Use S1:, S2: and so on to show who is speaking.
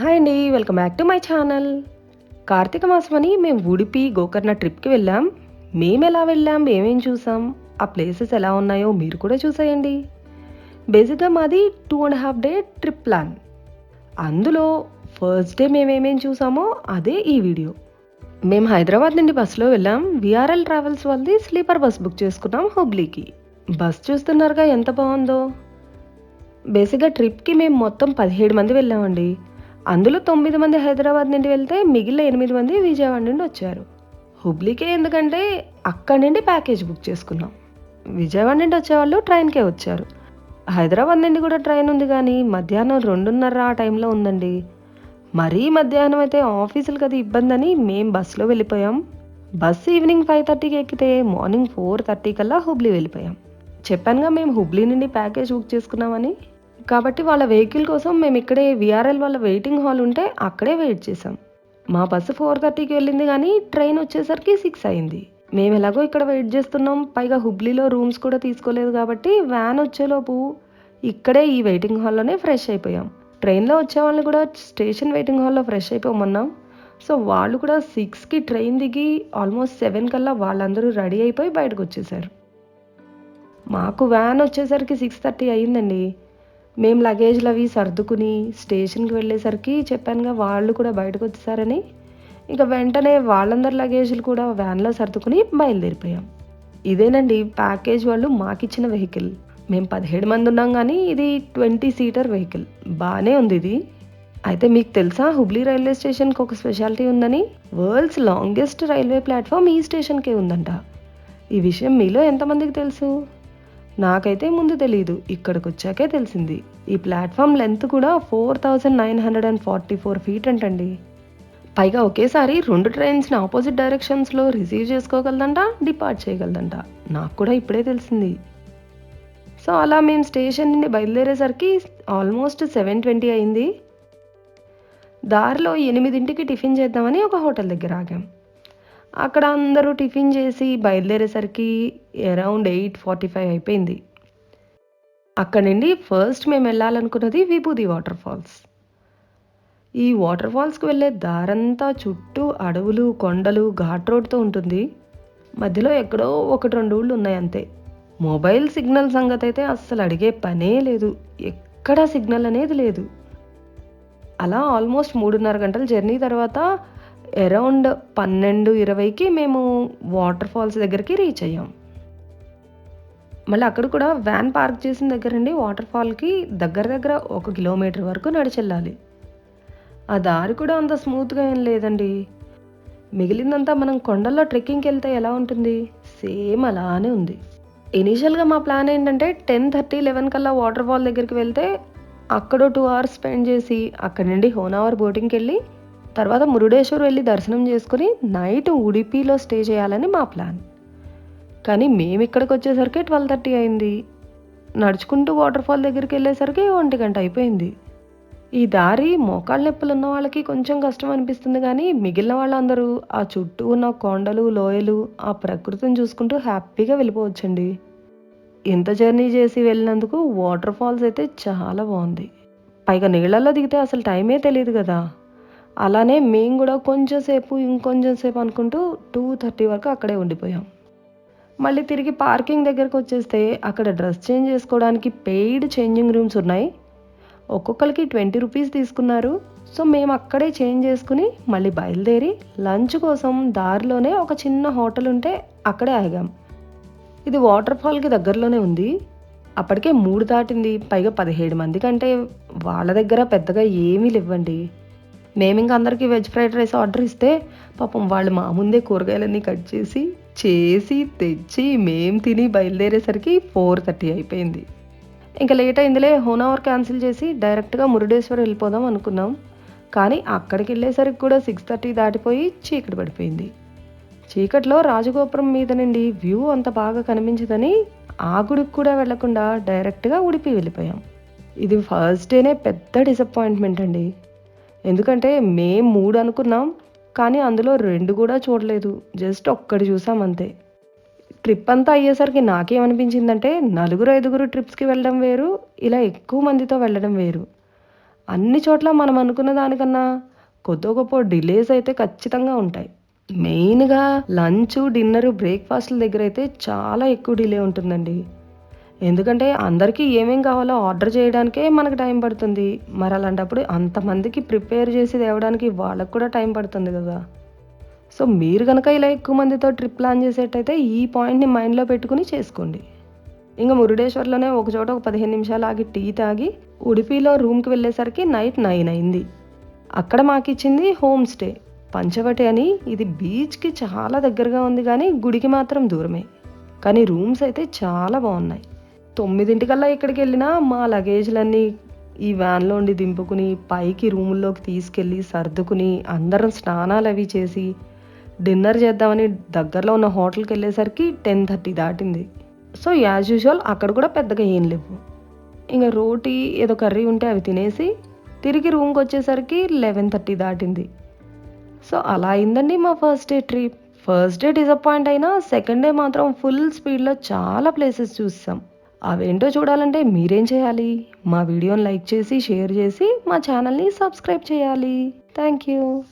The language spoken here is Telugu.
S1: హాయ్ అండి welcome back to my channel. Karthika మాసం అని మేము ఉడిపి గోకర్ణ ట్రిప్కి వెళ్ళాం. మేము ఎలా వెళ్ళాం మేమేం చూసాం ఆ ప్లేసెస్ ఎలా ఉన్నాయో మీరు కూడా చూసేయండి. బేసిక్గా మాది two and half day trip plan అందులో ఫస్ట్ డే మేము చూసామో అదే ఈ వీడియో మేము హైదరాబాద్ నుండి బస్సులో వెళ్ళాం. విఆర్ఎల్ ట్రావెల్స్ వాళ్ళది స్లీపర్ బస్ బుక్ చేసుకున్నాం హుబ్లీకి బస్ చూస్తున్నారుగా ఎంత బాగుందో. బేసిక్గా ట్రిప్కి మేము మొత్తం పదిహేడు మంది వెళ్ళామండి. అందులో తొమ్మిది మంది హైదరాబాద్ నుండి వెళ్తే మిగిలిన ఎనిమిది మంది విజయవాడ నుండి వచ్చారు. హుబ్లీకే ఎందుకంటే అక్కడి నుండి ప్యాకేజ్ బుక్ చేసుకున్నాం. విజయవాడ నుండి వచ్చేవాళ్ళు ట్రైన్కే వచ్చారు. హైదరాబాద్ నుండి కూడా ట్రైన్ ఉంది కానీ మధ్యాహ్నం రెండున్నర ఆ టైంలో ఉందండి. మరీ మధ్యాహ్నం అయితే ఆఫీసులకు అది ఇబ్బంది అని మేం బస్సులో వెళ్ళిపోయాం. బస్ ఈవినింగ్ ఫైవ్ థర్టీకి ఎక్కితే మార్నింగ్ ఫోర్ థర్టీ కల్లా హుబ్లీ వెళ్ళిపోయాం. చెప్పానుగా మేము హుబ్లీ నుండి ప్యాకేజ్ బుక్ చేసుకున్నామని? కాబట్టి వాళ్ళ వెహికల్ కోసం మేము ఇక్కడే విఆర్ఎల్ వాళ్ళ వెయిటింగ్ హాల్ ఉంటే అక్కడే వెయిట్ చేసాం మా బస్సు ఫోర్ థర్టీకి వెళ్ళింది కానీ ట్రైన్ వచ్చేసరికి సిక్స్ అయింది. మేము ఎలాగో ఇక్కడ వెయిట్ చేస్తున్నాం. పైగా హుబ్లీలో రూమ్స్ కూడా తీసుకోలేదు కాబట్టి వ్యాన్ వచ్చేలోపు ఇక్కడే ఈ వెయిటింగ్ హాల్లోనే ఫ్రెష్ అయిపోయాం. ట్రైన్లో వచ్చే వాళ్ళని కూడా స్టేషన్ వెయిటింగ్ హాల్లో ఫ్రెష్ అయిపోమన్నాం. సో వాళ్ళు కూడా సిక్స్కి ట్రైన్ దిగి ఆల్మోస్ట్ సెవెన్ కల్లా వాళ్ళందరూ రెడీ అయిపోయి బయటకు వచ్చేసారు. మాకు వ్యాన్ వచ్చేసరికి సిక్స్ థర్టీ అయ్యిందండి మేము లగేజ్లు అవి సర్దుకుని స్టేషన్కి వెళ్ళేసరికి చెప్పానుగా వాళ్ళు కూడా బయటకు వచ్చేసారని. ఇంకా వెంటనే వాళ్ళందరి లగేజ్లు కూడా వ్యాన్లో సర్దుకుని బయలుదేరిపోయాం. ఇదేనండి ప్యాకేజ్ వాళ్ళు మాకిచ్చిన వెహికల్ మేము పదిహేడు మంది ఉన్నాం కానీ ఇది ట్వంటీ సీటర్ వెహికల్ బాగానే ఉంది ఇది. అయితే మీకు తెలుసా హుబ్లీ రైల్వే స్టేషన్కి ఒక స్పెషాలిటీ ఉందని? వరల్డ్స్ లాంగెస్ట్ రైల్వే ప్లాట్ఫామ్ ఈ స్టేషన్కే ఉందంట. ఈ విషయం మీలో ఎంతమందికి తెలుసు? నాకైతే ముందు తెలియదు ఇక్కడికి వచ్చాకే తెలిసింది. ఈ ప్లాట్ఫామ్ లెంత్ కూడా four thousand nine hundred and forty four feet అంటండి. పైగా ఒకేసారి రెండు ట్రైన్స్ని ఆపోజిట్ డైరెక్షన్స్లో రిసీవ్ చేసుకోగలదంట డిపార్ట్ చేయగలదంట. నాకు కూడా ఇప్పుడే తెలిసింది. సో అలా మేము స్టేషన్ నుండి బయలుదేరేసరికి ఆల్మోస్ట్ సెవెన్ ట్వంటీ అయింది. దారిలో ఎనిమిదింటికి టిఫిన్ చేద్దామని ఒక హోటల్ దగ్గర ఆగాం. అక్కడ అందరూ టిఫిన్ చేసి బయలుదేరేసరికి అరౌండ్ ఎయిట్ ఫార్టీ ఫైవ్ అయిపోయింది. అక్కడ నుండి ఫస్ట్ మేము వెళ్ళాలనుకున్నది విభూది వాటర్ ఫాల్స్. ఈ వాటర్ ఫాల్స్కి వెళ్ళే దారంతా చుట్టూ అడవులు కొండలు ఘాట్ రోడ్తో ఉంటుంది. మధ్యలో ఎక్కడో ఒకటి రెండు ఊళ్ళు ఉన్నాయి అంతే. మొబైల్ సిగ్నల్ సంగతి అయితే అస్సలు అడిగే పనే లేదు. ఎక్కడా సిగ్నల్ అనేది లేదు. అలా ఆల్మోస్ట్ మూడున్నర గంటల జర్నీ తర్వాత అరౌండ్ పన్నెండు ఇరవైకి మేము వాటర్ ఫాల్స్ దగ్గరికి రీచ్ అయ్యాం. మళ్ళీ అక్కడ కూడా వ్యాన్ పార్క్ చేసిన దగ్గర నుండి వాటర్ ఫాల్కి దగ్గర దగ్గర ఒక కిలోమీటర్ వరకు నడిచెళ్ళాలి. ఆ దారి కూడా అంత స్మూత్గా ఏం లేదండి. మిగిలిందంతా మనం కొండల్లో ట్రెక్కింగ్కి వెళ్తే ఎలా ఉంటుంది? సేమ్ అలానే ఉంది. ఇనీషియల్గా మా ప్లాన్ ఏంటంటే టెన్ థర్టీ లెవెన్ కల్లా వాటర్ ఫాల్ దగ్గరికి వెళ్తే అక్కడ టూ అవర్స్ స్పెండ్ చేసి అక్కడ నుండి హోన్ అవర్ బోటింగ్కి వెళ్ళి తర్వాత మురుడేశ్వర్ వెళ్ళి దర్శనం చేసుకుని నైట్ ఉడిపిలో స్టే చేయాలని మా ప్లాన్. కానీ మేము ఇక్కడికి వచ్చేసరికి ట్వెల్వ్ థర్టీ అయింది. నడుచుకుంటూ వాటర్ ఫాల్ దగ్గరికి వెళ్ళేసరికి ఒంటి గంట అయిపోయింది. ఈ దారి మోకాళ్ళ నొప్పులు ఉన్న వాళ్ళకి కొంచెం కష్టం అనిపిస్తుంది కానీ మిగిలిన వాళ్ళందరూ ఆ చుట్టూ ఉన్న కొండలు లోయలు ఆ ప్రకృతిని చూసుకుంటూ హ్యాపీగా వెళ్ళిపోవచ్చండి. ఇంత జర్నీ చేసి వెళ్ళినందుకు వాటర్ ఫాల్స్ అయితే చాలా బాగుంది. పైగా నీళ్ళల్లో దిగితే అసలు టైమే తెలియదు కదా. అలానే మేము కూడా కొంచెం సేపు ఇంకొంచెం సేపు అనుకుంటూ టూ థర్టీ వరకు అక్కడే ఉండిపోయాం. మళ్ళీ తిరిగి పార్కింగ్ దగ్గరకు వచ్చేస్తే అక్కడ డ్రెస్ చేంజ్ చేసుకోవడానికి పెయిడ్ చేంజింగ్ రూమ్స్ ఉన్నాయి. ఒక్కొక్కరికి ట్వంటీ రూపీస్ తీసుకున్నారు. సో మేము అక్కడే చేంజ్ చేసుకుని మళ్ళీ బయలుదేరి లంచ్ కోసం దారిలోనే ఒక చిన్న హోటల్ ఉంటే అక్కడే ఆగాం. ఇది వాటర్ ఫాల్కి దగ్గరలోనే ఉంది. అప్పటికే మూడు దాటింది. పైగా పదిహేడు మంది కంటే వాళ్ళ దగ్గర పెద్దగా ఏమీ లేవండి. మేము ఇంకా అందరికీ వెజ్ ఫ్రైడ్ రైస్ ఆర్డర్ ఇస్తే పాపం వాళ్ళు మా ముందే కూరగాయలన్నీ కట్ చేసి చేసి తెచ్చి మేము తిని బయలుదేరేసరికి ఫోర్ థర్టీ అయిపోయింది. ఇంకా లేట్ అయిందిలే హోన్ అవర్ క్యాన్సిల్ చేసి డైరెక్ట్గా మురుడేశ్వర్ వెళ్ళిపోదాం అనుకున్నాం. కానీ అక్కడికి వెళ్ళేసరికి కూడా సిక్స్ థర్టీ దాటిపోయి చీకటి పడిపోయింది. చీకట్లో రాజగోపురం మీద నుండి వ్యూ అంత బాగా కనిపించదని ఆ గుడికి కూడా వెళ్ళకుండా డైరెక్ట్గా ఉడిపి వెళ్ళిపోయాం. ఇది ఫస్ట్ డేనే పెద్ద డిసప్పాయింట్మెంట్ అండి. ఎందుకంటే మేం మూడు అనుకున్నాం కానీ అందులో రెండు కూడా చూడలేదు. జస్ట్ ఒక్కటి చూసాం అంతే. ట్రిప్ అంతా అయ్యేసరికి నాకేమనిపించిందంటే నలుగురు ఐదుగురు ట్రిప్స్కి వెళ్ళడం వేరు ఇలా ఎక్కువ మందితో వెళ్ళడం వేరు. అన్ని చోట్ల మనం అనుకున్న దానికన్నా కొద్ది గొప్ప డిలేస్ అయితే ఖచ్చితంగా ఉంటాయి. మెయిన్గా లంచ్ డిన్నర్ బ్రేక్ఫాస్ట్ల దగ్గర అయితే చాలా ఎక్కువ డిలే ఉంటుందండి. ఎందుకంటే అందరికీ ఏమేం కావాలో ఆర్డర్ చేయడానికే మనకు టైం పడుతుంది. మరి అలాంటప్పుడు అంతమందికి ప్రిపేర్ చేసి తేవడానికి వాళ్ళకు కూడా టైం పడుతుంది కదా. సో మీరు కనుక ఇలా ఎక్కువ మందితో ట్రిప్ ప్లాన్ చేసేటైతే ఈ పాయింట్ని మైండ్లో పెట్టుకుని చేసుకోండి. ఇంకా మురుడేశ్వర్లోనే ఒక చోట ఒక పదిహేను నిమిషాలు ఆగి టీ తాగి ఉడిపిలో రూమ్కి వెళ్ళేసరికి నైట్ నైన్ అయింది. అక్కడ మాకు ఇచ్చింది హోమ్ స్టే పంచవటి అని ఇది బీచ్కి చాలా దగ్గరగా ఉంది కానీ గుడికి మాత్రం దూరమే. కానీ రూమ్స్ అయితే చాలా బాగున్నాయి. తొమ్మిదింటికల్లా ఇక్కడికి వెళ్ళినా మా లగేజ్లన్నీ ఈ వ్యాన్లో ఉండి దింపుకుని పైకి రూముల్లోకి తీసుకెళ్ళి సర్దుకుని అందరం స్నానాలు అవి చేసి డిన్నర్ చేద్దామని దగ్గరలో ఉన్న హోటల్కి వెళ్ళేసరికి టెన్ థర్టీ దాటింది. సో యాజ్ యూజువల్ అక్కడ కూడా పెద్దగా ఏం లేవు. ఇంకా రోటీ ఏదో కర్రీ ఉంటే అవి తినేసి తిరిగి రూమ్కి వచ్చేసరికి లెవెన్ థర్టీ దాటింది. సో అలా అయిందండి మా first day trip. First day disappoint అయినా సెకండ్ డే మాత్రం ఫుల్ స్పీడ్లో చాలా ప్లేసెస్ చూసాం. అవేంటో చూడాలంటే మీరేం చేయాలి? మా వీడియోని లైక్ చేసి షేర్ చేసి మా ఛానల్ని సబ్స్క్రైబ్ చేయాలి. Thank you.